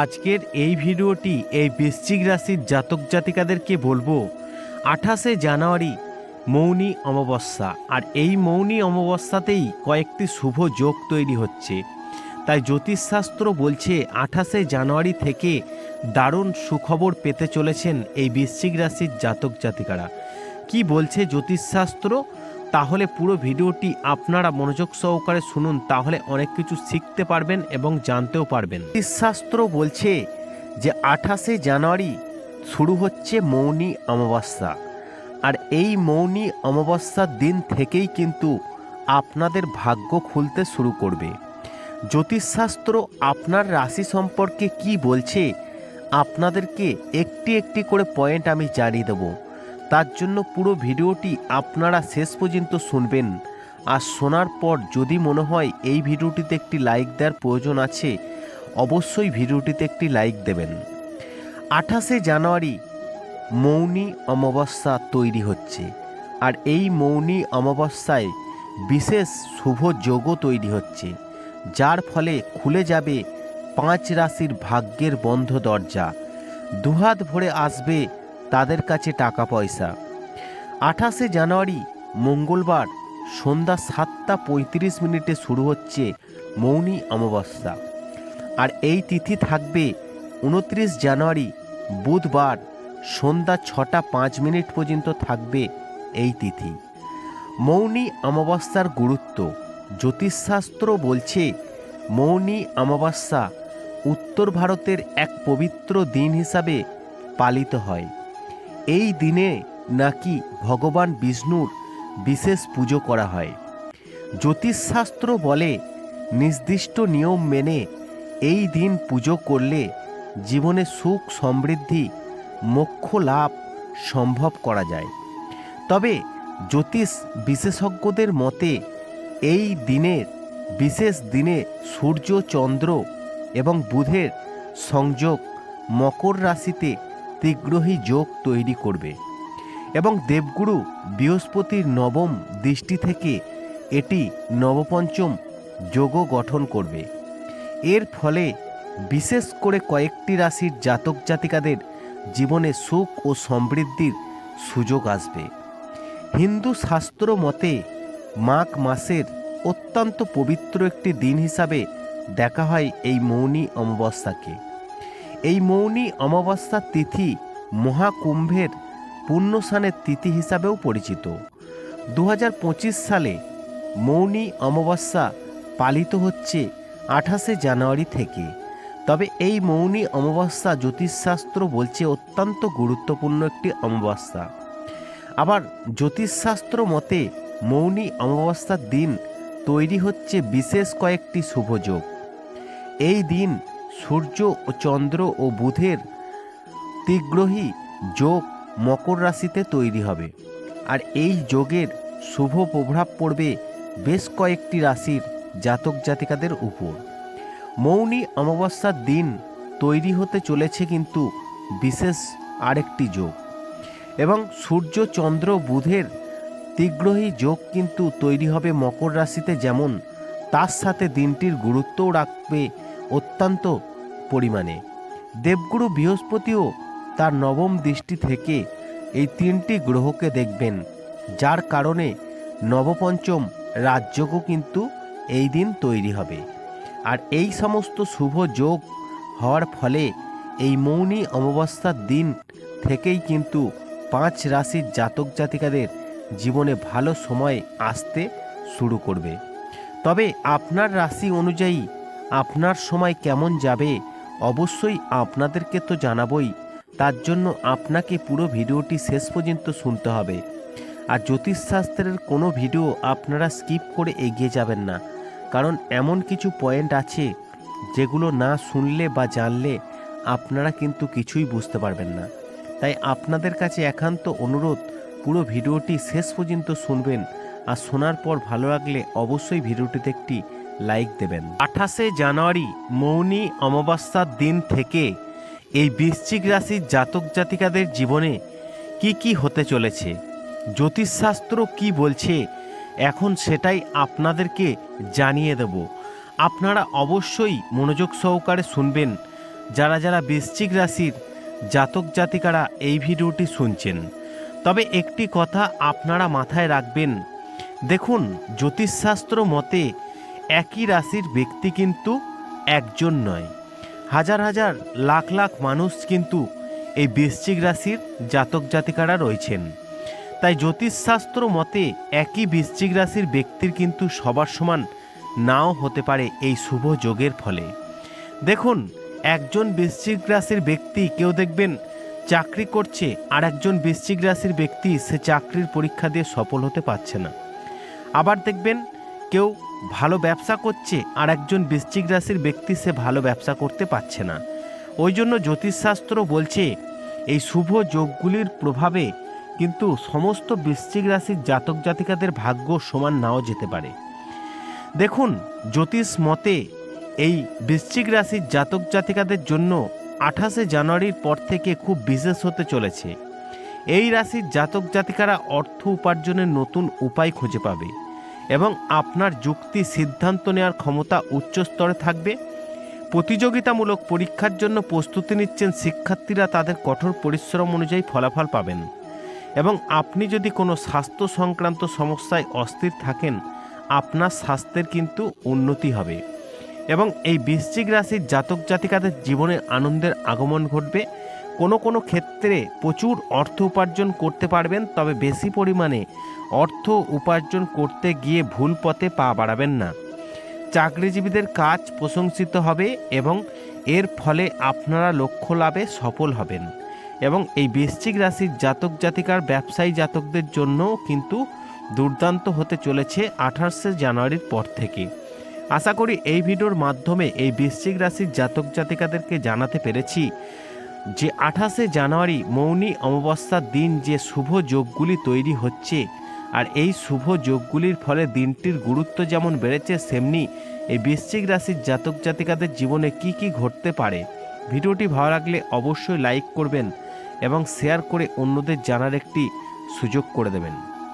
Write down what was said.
আজকের এই ভিডিওটি এই বৃশ্চিক রাশির জাতক জাতিকাদেরকে বলব। আঠাশে জানুয়ারি মৌনী অমাবস্যা। আর এই মৌনী অমাবস্যাতেই কয়েকটি শুভ যোগ তৈরি হচ্ছে। তাই জ্যোতিষশাস্ত্র বলছে আঠাশে জানুয়ারি থেকে দারুণ সুখবর পেতে চলেছেন এই বৃশ্চিক রাশির জাতক জাতিকারা। কি বলছে জ্যোতিষশাস্ত্র? তাহলে পুরো ভিডিওটি আপনারা মনোযোগ সহকারে শুনুন, তাহলে অনেক কিছু শিখতে পারবেন এবং জানতেও পারবেন। জ্যোতিষশাস্ত্র বলছে যে আঠাশে জানুয়ারি শুরু হচ্ছে মৌনী অমাবস্যা। আর এই মৌনী অমাবস্যার দিন থেকেই কিন্তু আপনাদের ভাগ্য খুলতে শুরু করবে। জ্যোতিষশাস্ত্র আপনার রাশি সম্পর্কে কি বলছে, আপনাদেরকে একটি একটি করে পয়েন্ট আমি জানিয়ে দেবো। তার জন্য পুরো ভিডিওটি আপনারা শেষ পর্যন্ত শুনবেন। আর শোনার পর যদি মনে হয় এই ভিডিওটিতে একটি লাইক দেওয়ার প্রয়োজন আছে, অবশ্যই ভিডিওটিতে একটি লাইক দেবেন। আঠাশে জানুয়ারি মৌনী অমাবস্যা তৈরি হচ্ছে। আর এই মৌনী অমাবস্যায় বিশেষ শুভ যোগও তৈরি হচ্ছে, যার ফলে খুলে যাবে পাঁচ রাশির ভাগ্যের বন্ধ দরজা। দুহাত ভরে আসবে তাদের কাছে টাকা পয়সা। আঠাশে জানুয়ারি, মঙ্গলবার, সন্ধ্যা সাতটা পঁয়ত্রিশ মিনিটে শুরু হচ্ছে মৌনী অমাবস্যা। আর এই তিথি থাকবে উনত্রিশ জানুয়ারি, বুধবার, সন্ধ্যা ছটা পাঁচ মিনিট পর্যন্ত থাকবে এই তিথি। মৌনী অমাবস্যার গুরুত্ব। জ্যোতিষশাস্ত্র বলছে, মৌনী অমাবস্যা উত্তর ভারতের এক পবিত্র দিন হিসাবে পালিত হয়। এই দিনে নাকি ভগবান বিষ্ণুর বিশেষ পুজো করা হয়। জ্যোতিষশাস্ত্র বলে নির্দিষ্ট নিয়ম মেনে এই দিন পুজো করলে জীবনে সুখ সমৃদ্ধি, মোক্ষ লাভ সম্ভব করা যায়। তবে জ্যোতিষ বিশেষজ্ঞদের মতে এই দিনের, বিশেষ দিনে সূর্য, চন্দ্র এবং বুধের সংযোগ মকর রাশিতে তীগ্রহী যোগ তৈরি করবে। এবং দেবগুরু বৃহস্পতির নবম দৃষ্টি থেকে এটি নবপঞ্চম যোগও গঠন করবে। এর ফলে বিশেষ করে কয়েকটি রাশির জাতক জাতিকাদের জীবনে সুখ ও সমৃদ্ধির সুযোগ আসবে। হিন্দু শাস্ত্র মতে মাঘ মাসের অত্যন্ত পবিত্র একটি দিন হিসাবে দেখা হয় এই মৌনী অমাবস্যাকে। এই মৌনী অমাবস্যার তিথি মহাকুম্ভের পুণ্যস্নানের তিথি হিসাবেও পরিচিত। দু হাজার পঁচিশ সালে মৌনী অমাবস্যা পালিত হচ্ছে আঠাশে জানুয়ারি থেকে। তবে এই মৌনী অমাবস্যা জ্যোতিষশাস্ত্র বলছে অত্যন্ত গুরুত্বপূর্ণ একটি অমাবস্যা। আবার জ্যোতিষশাস্ত্র মতে মৌনী অমাবস্যার দিন তৈরি হচ্ছে বিশেষ কয়েকটি শুভযোগ এই দিন সূর্য ও চন্দ্র ও বুধের তীগ্রহী যোগ মকর রাশিতে তৈরি হবে। আর এই যোগের শুভ প্রভাব পড়বে বেশ কয়েকটি রাশির জাতক জাতিকাদের উপর। মৌনী অমাবস্যার দিন তৈরি হতে চলেছে কিন্তু বিশেষ আরেকটি যোগ। এবং সূর্য, চন্দ্র, বুধের তীগ্রহী যোগ কিন্তু তৈরি হবে মকর রাশিতে যেমন তার সাথে দিনটির গুরুত্বও রাখবে অত্যন্ত পরিমাণে। দেবগুরু বৃহস্পতিও তার নবম দৃষ্টি থেকে এই তিনটি গ্রহকে দেখবেন, যার কারণে নবপঞ্চম রাজযোগও কিন্তু এই দিন তৈরি হবে। আর এই সমস্ত শুভ যোগ হওয়ার ফলে এই মৌনি অমাবস্যার দিন থেকেই কিন্তু পাঁচ রাশির জাতক জাতিকাদের জীবনে ভালো সময় আসতে শুরু করবে। তবে আপনার রাশি অনুযায়ী আপনার সময় কেমন যাবে, অবশ্যই আপনাদেরকে তো জানাবই। তার জন্য আপনাকে পুরো ভিডিওটি শেষ পর্যন্ত শুনতে হবে। আর জ্যোতিষশাস্ত্রের কোনো ভিডিও আপনারা স্কিপ করে এগিয়ে যাবেন না। কারণ এমন কিছু পয়েন্ট আছে, যেগুলো না শুনলে বা জানলে আপনারা কিন্তু কিছুই বুঝতে পারবেন না। তাই আপনাদের কাছে একান্ত অনুরোধ, পুরো ভিডিওটি শেষ পর্যন্ত শুনবেন। আর শোনার পর ভালো লাগলে অবশ্যই ভিডিওটিতে একটি লাইক দেবেন। আঠাশে জানুয়ারি মৌনী অমাবস্যার দিন থেকে এই বৃশ্চিক রাশির জাতক জাতিকাদের জীবনে কি কি হতে চলেছে, জ্যোতিষশাস্ত্র কি বলছে, এখন সেটাই আপনাদেরকে জানিয়ে দেব। আপনারা অবশ্যই মনোযোগ সহকারে শুনবেন, যারা যারা বৃশ্চিক রাশির জাতক জাতিকারা এই ভিডিওটি শুনছেন। তবে একটি কথা আপনারা মাথায় রাখবেন, দেখুন, জ্যোতিষশাস্ত্র মতে একই রাশির ব্যক্তি কিন্তু একজন নয়। হাজার হাজার লাখ লাখ মানুষ কিন্তু এই বৃশ্চিক রাশির জাতক জাতিকারা রয়েছেন। তাই জ্যোতিষশাস্ত্র মতে একই বৃশ্চিক রাশির ব্যক্তির কিন্তু সবার সমান নাও হতে পারে এই শুভ যোগের ফলে। দেখুন, একজন বৃশ্চিক রাশির ব্যক্তি কেউ দেখবেন চাকরি করছে আর একজন বৃশ্চিক রাশির ব্যক্তি সে চাকরির পরীক্ষা দিয়ে সফল হতে পারছে না। আবার দেখবেন কেউ ভালো ব্যবসা করছে আর একজন বৃশ্চিক রাশির ব্যক্তি সে ভালো ব্যবসা করতে পারছে না। ওই জন্য জ্যোতিষশাস্ত্র বলছে, এই শুভ যোগগুলির প্রভাবে কিন্তু সমস্ত বৃশ্চিক রাশির জাতক জাতিকাদের ভাগ্য সমান নাও যেতে পারে। দেখুন, জ্যোতিষ মতে এই বৃশ্চিক রাশির জাতক জাতিকাদের জন্য আঠাশে জানুয়ারির পর থেকে খুব বিশেষ হতে চলেছে। এই রাশির জাতক জাতিকারা অর্থ উপার্জনের নতুন উপায় খুঁজে পাবে। এবং আপনার যুক্তি সিদ্ধান্ত নেওয়ার ক্ষমতা উচ্চ স্তরে থাকবে। প্রতিযোগিতামূলক পরীক্ষার জন্য প্রস্তুতি নিচ্ছেন শিক্ষার্থীরা তাদের কঠোর পরিশ্রম অনুযায়ী ফলাফল পাবেন। এবং আপনি যদি কোনো স্বাস্থ্য সংক্রান্ত সমস্যায় অস্থির থাকেন, আপনার স্বাস্থ্যের কিন্তু উন্নতি হবে। এবং এই বৃশ্চিক রাশির জাতক জাতিকাদের জীবনে আনন্দের আগমন ঘটবে। কোনো কোনো ক্ষেত্রে প্রচুর অর্থ উপার্জন করতে পারবেন, তবে বেশি পরিমাণে অর্থ উপার্জন করতে গিয়ে ভুল পথে পা বাড়াবেন না। চাকরিজীবীদের কাজ প্রশংসিত হবে এবং এর ফলে আপনারা লক্ষ্য লাভে সফল হবেন। এবং এই বৃশ্চিক রাশির জাতক জাতিকার ব্যবসায়ী জাতকদের জন্যও কিন্তু দুর্দান্ত হতে চলেছে আঠাশে জানুয়ারির পর থেকে। আশা করি এই ভিডিওর মাধ্যমে এই বৃশ্চিক রাশির জাতক জাতিকাদেরকে জানাতে পেরেছি। যে আঠাশে জানুয়ারি মৌনী অমাবস্যার দিন যে শুভ যোগগুলি তৈরি হচ্ছে, আর এই শুভ যোগগুলির ফলে দিনটির গুরুত্ব যেমন বেড়েছে, সেমনি এই বৃশ্চিক রাশির জাতক জাতিকাদের জীবনে কি কি ঘটতে পারে? ভিডিওটি ভালো লাগলে অবশ্যই লাইক করবেন এবং শেয়ার করে অন্যদের জানার একটি সুযোগ করে দেবেন।